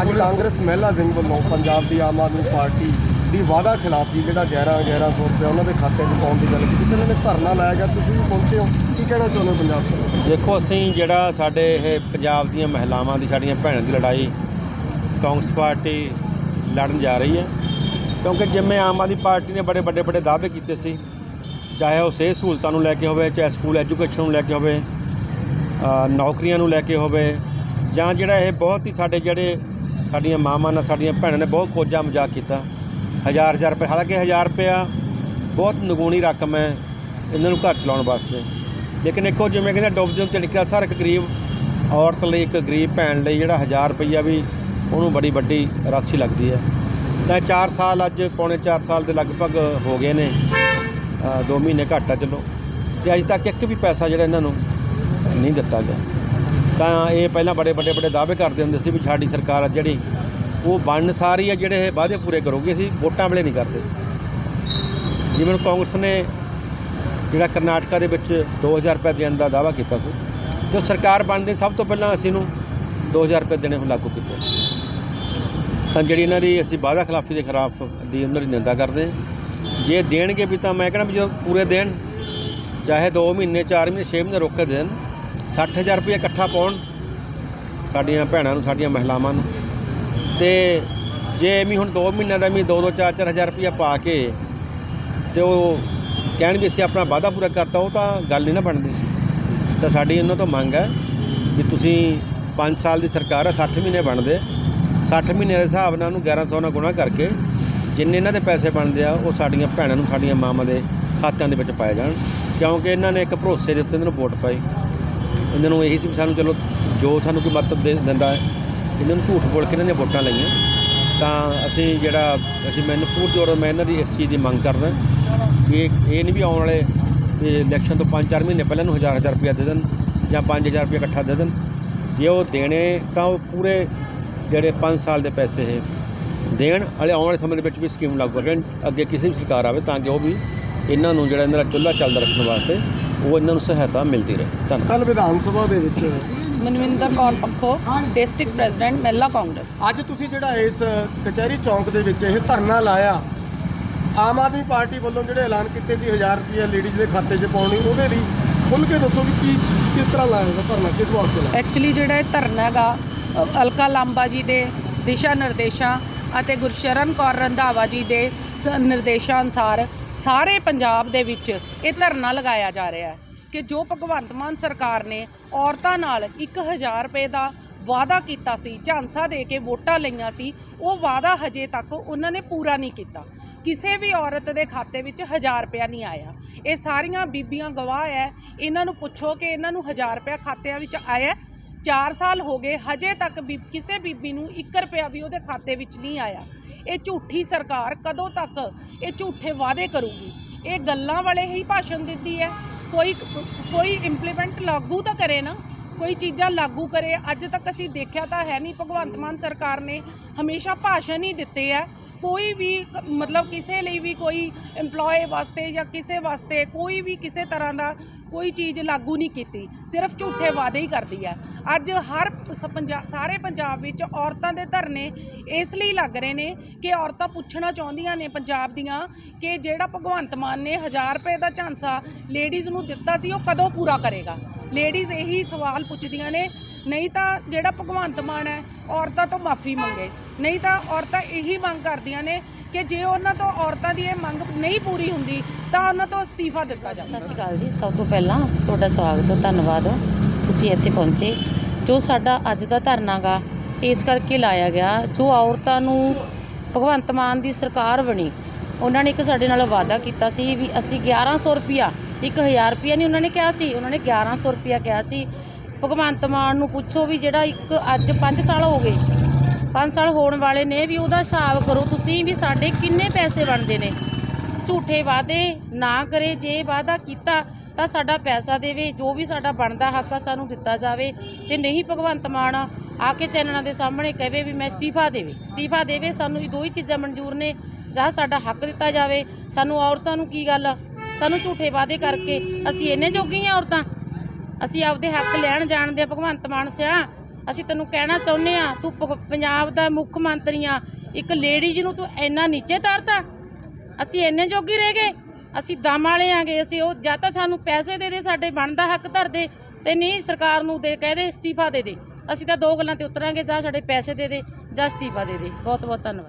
ਅੱਜ ਕਾਂਗਰਸ ਮਹਿਲਾ ਵਿੰਗ ਵੱਲੋਂ ਪੰਜਾਬ ਦੀ ਆਮ ਆਦਮੀ ਪਾਰਟੀ ਦੀ ਵਾਅਦਾ ਖਿਲਾਫੀ ਜਿਹੜਾ 11 1100 ਰੁਪਏ ਉਹਨਾਂ ਦੇ ਖਾਤੇ 'ਚ ਪਾਉਣ ਦੀ ਗੱਲ ਕੀਤੀ। ਕਿਸੇ ਨੇ ਧਰਨਾ ਲਾਇਆ ਗਿਆ ਤੁਸੀਂ ਵੀ ਪਹੁੰਚੇ ਹੋ? ਕੀ ਕਹਿਣਾ ਚਾਹੁੰਦੇ ਹੋ ਪੰਜਾਬ ਤੋਂ? ਦੇਖੋ, ਅਸੀਂ ਜਿਹੜਾ ਸਾਡੇ ਇਹ ਪੰਜਾਬ ਦੀਆਂ ਮਹਿਲਾਵਾਂ ਦੀ, ਸਾਡੀਆਂ ਭੈਣਾਂ ਦੀ ਲੜਾਈ ਕਾਂਗਰਸ ਪਾਰਟੀ ਲੜਨ ਜਾ ਰਹੀ ਹੈ। ਕਿਉਂਕਿ ਜਿਵੇਂ ਆਮ ਆਦਮੀ ਪਾਰਟੀ ਨੇ ਬੜੇ ਵੱਡੇ ਵੱਡੇ ਦਾਅਵੇ ਕੀਤੇ ਸੀ, ਚਾਹੇ ਉਹ ਸਿਹਤ ਸਹੂਲਤਾਂ ਨੂੰ ਲੈ ਕੇ ਹੋਵੇ, ਚਾਹੇ ਸਕੂਲ ਐਜੂਕੇਸ਼ਨ ਨੂੰ ਲੈ ਕੇ ਹੋਵੇ ਨੌਕਰੀਆਂ ਨੂੰ ਲੈ ਕੇ ਹੋਵੇ, ਜਾਂ ਜਿਹੜਾ ਇਹ ਬਹੁਤ ਹੀ ਸਾਡੇ ਜਿਹੜੇ ਸਾਡੀਆਂ ਮਾਵਾਂ ਨਾਲ, ਸਾਡੀਆਂ ਭੈਣਾਂ ਨੇ ਬਹੁਤ ਕੋਝਾ ਮਜ਼ਾਕ ਕੀਤਾ। ਹਜ਼ਾਰ ਹਜ਼ਾਰ ਰੁਪਏ, ਹਾਲਾਂਕਿ ਹਜ਼ਾਰ ਰੁਪਇਆ ਬਹੁਤ ਨਗੂਣੀ ਰਕਮ ਹੈ ਇਹਨਾਂ ਨੂੰ ਘਰ ਚਲਾਉਣ ਵਾਸਤੇ। ਲੇਕਿਨ ਇੱਕੋ ਜਿਵੇਂ ਕਹਿੰਦੇ ਡੁੱਬਦੇ ਨੂੰ ਤਿਣਕਿਆ ਹਰ ਇੱਕ ਗਰੀਬ ਔਰਤ ਲਈ, ਇੱਕ ਗਰੀਬ ਭੈਣ ਲਈ ਜਿਹੜਾ 1000 ਰੁਪਈਆ ਵੀ ਉਹਨੂੰ ਬੜੀ ਵੱਡੀ ਰਾਸ਼ੀ ਲੱਗਦੀ ਹੈ। ਤਾਂ 4 ਸਾਲ ਅੱਜ, ਪੌਣੇ 4 ਸਾਲ ਦੇ ਲਗਭਗ ਹੋ ਗਏ ਨੇ। 2 ਮਹੀਨੇ ਘੱਟ ਆ ਚਲੋ। ਤੇ ਅਜੇ ਤੱਕ ਇੱਕ ਵੀ ਪੈਸਾ ਜਿਹੜਾ ਇਹਨਾਂ ਨੂੰ ਨਹੀਂ ਦਿੱਤਾ ਗਿਆ। ਤਾਂ ਇਹ ਪਹਿਲਾਂ ਬੜੇ ਵੱਡੇ ਵੱਡੇ ਦਾਅਵੇ ਕਰਦੇ ਹੁੰਦੇ ਸੀ ਵੀ ਸਾਡੀ ਸਰਕਾਰ ਆ ਜਿਹੜੀ, ਉਹ ਬਣਨ ਸਾਰੀ ਆ, ਜਿਹੜੇ ਇਹ ਵਾਅਦੇ ਪੂਰੇ ਕਰੋਗੇ, ਅਸੀਂ ਵੋਟਾਂ ਵੇਲੇ ਨਹੀਂ ਕਰਦੇ। ਜਿਵੇਂ ਕਾਂਗਰਸ ਨੇ ਜਿਹੜਾ ਕਰਨਾਟਕਾ ਦੇ ਵਿੱਚ 2000 ਰੁਪਏ ਦੇਣ ਦਾ ਦਾਅਵਾ ਕੀਤਾ ਸੀ, ਜੋ ਸਰਕਾਰ ਬਣਦੇ ਸਭ ਤੋਂ ਪਹਿਲਾਂ ਅਸੀਂ ਨੂੰ 2000 ਰੁਪਏ ਦੇਣੇ ਹੁਣ ਲਾਗੂ ਕੀਤੇ। ਤਾਂ ਜਿਹੜੀ ਇਹਨਾਂ ਦੀ ਅਸੀਂ ਵਾਅਦਾ ਖਿਲਾਫੀ ਦੇ ਖਿਲਾਫ ਦੀ ਉਹਨਾਂ ਦੀ ਨਿੰਦਾ ਕਰਦੇ ਹਾਂ। ਜੇ ਦੇਣਗੇ ਵੀ ਤਾਂ ਮੈਂ ਕਹਿੰਦਾ ਵੀ ਜਦੋਂ ਪੂਰੇ ਦੇਣ, ਚਾਹੇ 2 ਮਹੀਨੇ 4 ਮਹੀਨੇ 6 ਮਹੀਨੇ ਰੋਕ ਕੇ ਦੇਣ 60000 ਰੁਪਏ ਇਕੱਠਾ ਪਾਉਣ ਸਾਡੀਆਂ ਭੈਣਾਂ ਨੂੰ, ਸਾਡੀਆਂ ਮਹਿਲਾਵਾਂ ਨੂੰ। ਤੇ ਜੇ ਵੀ ਹੁਣ 2 ਮਹੀਨਿਆਂ ਦਾ ਵੀ 2 2 4 4000 ਰੁਪਏ ਪਾ ਕੇ ਤੇ ਉਹ ਕਹਿਣ ਵੀ ਅਸੀਂ ਆਪਣਾ ਵਾਅਦਾ ਪੂਰਾ ਕਰਤਾ, ਉਹ ਤਾਂ ਗੱਲ ਨਹੀਂ ਨਾ ਬਣਦੀ। ਤਾਂ ਸਾਡੀ ਇਹਨਾਂ ਤੋਂ ਮੰਗ ਹੈ ਵੀ ਤੁਸੀਂ 5 ਸਾਲ ਦੀ ਸਰਕਾਰ ਹੈ 60 ਮਹੀਨੇ ਬਣਦੇ। 60 ਮਹੀਨੇ ਦੇ ਹਿਸਾਬ ਨਾਲ ਉਹਨੂੰ 1100 ਨਾਲ ਗੁਣਾ ਕਰਕੇ ਜਿੰਨੇ ਇਹਨਾਂ ਦੇ ਪੈਸੇ ਬਣਦੇ ਆ, ਉਹ ਸਾਡੀਆਂ ਭੈਣਾਂ ਨੂੰ, ਸਾਡੀਆਂ ਮਾਵਾਂ ਦੇ ਖਾਤਿਆਂ ਦੇ ਵਿੱਚ ਪਾਏ ਜਾਣ। ਕਿਉਂਕਿ ਇਹਨਾਂ ਨੇ ਇੱਕ ਭਰੋਸੇ ਦੇ ਉੱਤੇ ਇਹਨਾਂ ਨੂੰ ਵੋਟ ਪਾਈ। ਇਹਨਾਂ ਨੂੰ ਇਹੀ ਸੀ ਵੀ ਸਾਨੂੰ ਚਲੋ ਜੋ ਸਾਨੂੰ ਕੋਈ ਮਦਦ ਦੇ ਦਿੰਦਾ ਹੈ, ਇਹਨਾਂ ਨੂੰ ਝੂਠ ਬੋਲ ਕੇ ਇਹਨਾਂ ਨੇ ਵੋਟਾਂ ਲਈਆਂ। ਤਾਂ ਅਸੀਂ ਜਿਹੜਾ, ਅਸੀਂ ਮੈਨੂੰ ਪੂਰ ਜੋਰ ਮੈਂ ਇਹਨਾਂ ਦੀ ਇਸ ਚੀਜ਼ ਦੀ ਮੰਗ ਕਰਦਾ ਵੀ ਇਹ ਨਹੀਂ ਵੀ ਆਉਣ ਵਾਲੇ ਇਲੈਕਸ਼ਨ ਤੋਂ 5-4 ਮਹੀਨੇ ਪਹਿਲਾਂ ਨੂੰ ਹਜ਼ਾਰ ਹਜ਼ਾਰ ਰੁਪਇਆ ਦੇ ਦੇਣ ਜਾਂ 5000 ਰੁਪਇਆ ਇਕੱਠਾ ਦੇ ਦੇਣ। ਜੇ ਉਹ ਦੇਣੇ, ਤਾਂ ਉਹ ਪੂਰੇ ਜਿਹੜੇ 5 ਸਾਲ ਦੇ ਪੈਸੇ ਹੈ ਦੇਣ। ਵਾਲੇ ਆਉਣ ਵਾਲੇ ਸਮੇਂ ਦੇ ਵਿੱਚ ਵੀ ਸਕੀਮ ਲਾਗੂ ਕਰਨ ਅੱਗੇ ਕਿਸੇ ਵੀ ਸਰਕਾਰ ਆਵੇ ਤਾਂ ਕਿ ਉਹ ਵੀ ਇਹਨਾਂ ਨੂੰ ਜਿਹੜਾ ਇਹਨਾਂ ਦਾ ਚੁੱਲ੍ਹਾ ਚੱਲਦਾ ਰੱਖਣ ਵਾਸਤੇ ਉਹ ਇਹਨਾਂ ਨੂੰ ਸਹਾਇਤਾ ਮਿਲਦੀ ਰਹੇ। ਧੰਨਵਾਦ। ਕੱਲ ਵਿਧਾਨ ਸਭਾ ਦੇ ਵਿੱਚ ਮਨਵਿੰਦਰ ਕੌਰ ਪੱਖੋ ਡਿਸਟ੍ਰਿਕਟ ਪ੍ਰੈਜ਼ੀਡੈਂਟ ਮਹਿਲਾ ਕਾਂਗਰਸ। ਅੱਜ ਤੁਸੀਂ ਜਿਹੜਾ ਇਸ ਕਚਹਿਰੀ ਚੌਂਕ ਦੇ ਵਿੱਚ ਇਹ ਧਰਨਾ ਲਾਇਆ ਆਮ ਆਦਮੀ ਪਾਰਟੀ ਵੱਲੋਂ ਜਿਹੜੇ ਐਲਾਨ ਕੀਤੇ ਸੀ 1000 ਰੁਪਏ ਲੇਡੀਜ਼ ਦੇ ਖਾਤੇ 'ਚ ਪਾਉਣੀ ਉਹਦੇ ਲਈ ਖੁੱਲ ਕੇ ਦੱਸੋ ਵੀ ਕੀ ਕਿਸ ਤਰ੍ਹਾਂ ਲਾਇਆ ਇਹਦਾ ਧਰਨਾ ਕਿਸ ਵਾਸਤੇ ਲਾਇਆ ਐਕਚੁਅਲੀ ਜਿਹੜਾ ਇਹ ਧਰਨਾ ਹੈਗਾ ਅਲਕਾ ਲਾਂਬਾ ਜੀ ਦੇ ਦਿਸ਼ਾ ਨਿਰਦੇਸ਼ਾਂ ਅਤੇ ਗੁਰਸ਼ਰਨ ਕੌਰ ਰੰਧਾਵਾ ਜੀ ਦੇ ਸ- ਨਿਰਦੇਸ਼ਾਂ ਅਨੁਸਾਰ ਸਾਰੇ ਪੰਜਾਬ ਦੇ ਵਿੱਚ ਇਹ ਧਰਨਾ ਲਗਾਇਆ ਜਾ ਰਿਹਾ ਹੈ ਕਿ ਜੋ ਭਗਵੰਤ ਮਾਨ ਸਰਕਾਰ ਨੇ ਔਰਤਾਂ ਨਾਲ 1000 ਰੁਪਏ ਦਾ ਵਾਅਦਾ ਕੀਤਾ ਸੀ, ਝਾਂਸਾ ਦੇ ਕੇ ਵੋਟਾਂ ਲਈਆਂ ਸੀ, ਉਹ ਵਾਅਦਾ ਹਜੇ ਤੱਕ ਉਹਨਾਂ ਨੇ ਪੂਰਾ ਨਹੀਂ ਕੀਤਾ। ਕਿਸੇ ਵੀ ਔਰਤ ਦੇ ਖਾਤੇ ਵਿੱਚ 1000 ਰੁਪਇਆ ਨਹੀਂ ਆਇਆ। ਇਹ ਸਾਰੀਆਂ ਬੀਬੀਆਂ ਗਵਾਹ ਹੈ। ਇਹਨਾਂ ਨੂੰ ਪੁੱਛੋ ਕਿ ਇਹਨਾਂ ਨੂੰ 1000 ਰੁਪਇਆ ਖਾਤਿਆਂ ਵਿੱਚ ਆਇਆ 4 ਸਾਲ ਹੋ ਗਏ, ਹਜੇ ਤੱਕ ਵੀ ਕਿਸੇ ਬੀਬੀ ਨੂੰ 1 ਰੁਪਇਆ ਵੀ ਉਹਦੇ ਖਾਤੇ ਵਿੱਚ ਨਹੀਂ ਆਇਆ। ਇਹ ਝੂਠੀ ਸਰਕਾਰ ਕਦੋਂ ਤੱਕ ਇਹ ਝੂਠੇ ਵਾਅਦੇ ਕਰੂਗੀ? ਇਹ ਗੱਲਾਂ ਵਾਲੇ ਹੀ ਭਾਸ਼ਣ ਦਿੰਦੀ ਹੈ। ਕੋਈ ਕੋਈ ਇੰਪਲੀਮੈਂਟ ਲਾਗੂ ਤਾਂ ਕਰੇ ਨਾ, ਕੋਈ ਚੀਜ਼ਾਂ ਲਾਗੂ ਕਰੇ। ਅੱਜ ਤੱਕ ਅਸੀਂ ਦੇਖਿਆ ਤਾਂ ਹੈ ਨਹੀਂ, ਭਗਵੰਤ ਮਾਨ ਸਰਕਾਰ ਨੇ ਹਮੇਸ਼ਾ ਭਾਸ਼ਣ ਹੀ ਦਿੱਤੇ ਆ। ਕੋਈ ਵੀ ਮਤਲਬ ਕਿਸੇ ਲਈ ਵੀ ਕੋਈ EMPLOYE ਵਾਸਤੇ ਜਾਂ ਕਿਸੇ ਵਾਸਤੇ ਕੋਈ ਵੀ ਕਿਸੇ ਤਰ੍ਹਾਂ ਦਾ ਕੋਈ ਚੀਜ਼ ਲਾਗੂ ਨਹੀਂ ਕੀਤੀ, ਸਿਰਫ ਝੂਠੇ ਵਾਅਦੇ ਹੀ ਕਰਦੀ ਹੈ ਅੱਜ ਹਰ ਸ- ਪੰਜਾ- ਸਾਰੇ ਪੰਜਾਬ ਵਿੱਚ ਔਰਤਾਂ ਦੇ ਧਰਨੇ ਇਸ ਲਈ ਲੱਗ ਰਹੇ ਨੇ ਕਿ ਔਰਤਾਂ ਪੁੱਛਣਾ ਚਾਹੁੰਦੀਆਂ ਨੇ ਪੰਜਾਬ ਦੀਆਂ ਕਿ ਜਿਹੜਾ ਭਗਵੰਤ ਮਾਨ ਨੇ 1000 ਰੁਪਏ ਦਾ ਝਾਂਸਾ ਲੇਡੀਜ਼ ਨੂੰ ਦਿੱਤਾ ਸੀ, ਉਹ ਕਦੋਂ ਪੂਰਾ ਕਰੇਗਾ? ਲੇਡੀਜ਼ ਇਹੀ ਸਵਾਲ ਪੁੱਛਦੀਆਂ ਨੇ, ਨਹੀਂ ਤਾਂ ਜਿਹੜਾ ਭਗਵੰਤ ਮਾਨ ਹੈ, ਔਰਤਾਂ ਤੋਂ ਮਾਫੀ ਮੰਗੇ। ਨਹੀਂ ਤਾਂ ਔਰਤਾਂ ਇਹੀ ਮੰਗ ਕਰਦੀਆਂ ਨੇ ਕਿ ਜੇ ਉਹਨਾਂ ਤੋਂ ਔਰਤਾਂ ਦੀ ਇਹ ਮੰਗ ਨਹੀਂ ਪੂਰੀ ਹੁੰਦੀ, ਤਾਂ ਉਹਨਾਂ ਤੋਂ ਅਸਤੀਫਾ ਦਿੱਤਾ ਜਾਵੇ। ਸਤਿ ਸ਼੍ਰੀ ਅਕਾਲ ਜੀ, ਸਭ ਤੋਂ ਪਹਿਲਾਂ ਤੁਹਾਡਾ ਸਵਾਗਤ ਹੈ, ਧੰਨਵਾਦ। ਤੁਸੀਂ ਇੱਥੇ ਪਹੁੰਚੇ। ਜੋ ਸਾਡਾ ਅੱਜ ਦਾ ਧਰਨਾ ਗਾ ਇਸ ਕਰਕੇ ਲਾਇਆ ਗਿਆ, ਜੋ ਔਰਤਾਂ ਨੂੰ ਭਗਵੰਤ ਮਾਨ ਦੀ ਸਰਕਾਰ ਬਣੀ, ਉਹਨਾਂ ਨੇ ਇੱਕ ਸਾਡੇ ਨਾਲ ਵਾਅਦਾ ਕੀਤਾ ਸੀ ਵੀ ਅਸੀਂ 1100 ਰੁਪਿਆ 1000 ਰੁਪਿਆ ਨਹੀਂ ਉਹਨਾਂ ਨੇ ਕਿਹਾ ਸੀ, ਉਹਨਾਂ ਨੇ 1100 ਰੁਪਿਆ ਕਿਹਾ ਸੀ। ਭਗਵੰਤ ਮਾਨ ਨੂੰ ਪੁੱਛੋ ਵੀ ਜਿਹੜਾ ਇੱਕ ਅੱਜ 5 ਸਾਲ ਹੋ ਗਏ 5 ਸਾਲ ਹੋਣ ਵਾਲੇ ਨੇ ਵੀ ਉਹਦਾ ਹਿਸਾਬ ਕਰੋ, ਤੁਸੀਂ ਵੀ ਸਾਡੇ ਕਿੰਨੇ ਪੈਸੇ ਬਣਦੇ ਨੇ? ਝੂਠੇ ਵਾਅਦੇ ਨਾ ਕਰੇ, ਜੇ ਵਾਅਦਾ ਕੀਤਾ ਤਾਂ ਸਾਡਾ ਪੈਸਾ ਦੇਵੇ, ਜੋ ਵੀ ਸਾਡਾ ਬਣਦਾ ਹੱਕ ਆ, ਸਾਨੂੰ ਦਿੱਤਾ ਜਾਵੇ। ਤੇ ਨਹੀਂ ਭਗਵੰਤ ਮਾਨ ਆ ਕੇ ਚੈਨਲਾਂ ਦੇ ਸਾਹਮਣੇ ਕਹੇ ਵੀ ਮੈਂ ਅਸਤੀਫਾ ਦੇਵੇ। ਅਸਤੀਫਾ ਦੇਵੇ, ਸਾਨੂੰ ਇਹ ਦੋ ਹੀ ਚੀਜ਼ਾਂ ਮਨਜ਼ੂਰ ਨੇ, ਜਾਂ ਸਾਡਾ ਹੱਕ ਦਿੱਤਾ ਜਾਵੇ। ਸਾਨੂੰ ਔਰਤਾਂ ਨੂੰ ਕੀ ਗੱਲ ਆ? ਸਾਨੂੰ ਝੂਠੇ ਵਾਅਦੇ ਕਰਕੇ ਅਸੀਂ ਇੰਨੇ ਜੋਗੀ ਜੋਗੀਆਂ ਔਰਤਾਂ? ਅਸੀਂ ਆਪਦੇ ਹੱਕ ਲੈਣ ਜਾਣਦੇ ਆ ਭਗਵੰਤ ਮਾਨ ਸਿਆ। ਅਸੀਂ ਤੈਨੂੰ ਕਹਿਣਾ ਚਾਹੁੰਦੇ ਆ ਤੂੰ ਭਗ- ਪੰਜਾਬ ਦਾ ਮੁੱਖ ਮੰਤਰੀ ਆ ਇੱਕ ਲੇਡੀਜ਼ ਨੂੰ ਤੂੰ ਇੰਨਾ ਨੀਚੇ ਤਾਰਤਾ, ਅਸੀਂ ਇੰਨੇ ਜੋਗੀ ਰਹਿ ਗਏ, ਅਸੀਂ ਦਮ ਵਾਲੇ ਆਂਗੇ ਅਸੀਂ ਉਹ ਜਾਂ ਤਾਂ ਸਾਨੂੰ ਪੈਸੇ ਦੇ ਦੇ, ਸਾਡੇ ਬਣਦਾ ਹੱਕ ਧਰ ਦੇ ਤੇ ਨਹੀਂ ਸਰਕਾਰ ਨੂੰ ਦੇ, ਕਹਿ ਦੇ ਅਸਤੀਫਾ ਦੇ ਦੇ, ਅਸੀਂ ਤਾਂ ਦੋ ਗੱਲਾਂ ਤੇ ਉਤਰਾਂਗੇ, ਜਾਂ ਸਾਡੇ ਪੈਸੇ ਦੇ ਦੇ, ਜਾਂ ਅਸਤੀਫਾ ਦੇ ਦੇ। ਬਹੁਤ ਬਹੁਤ ਧੰਨਵਾਦ।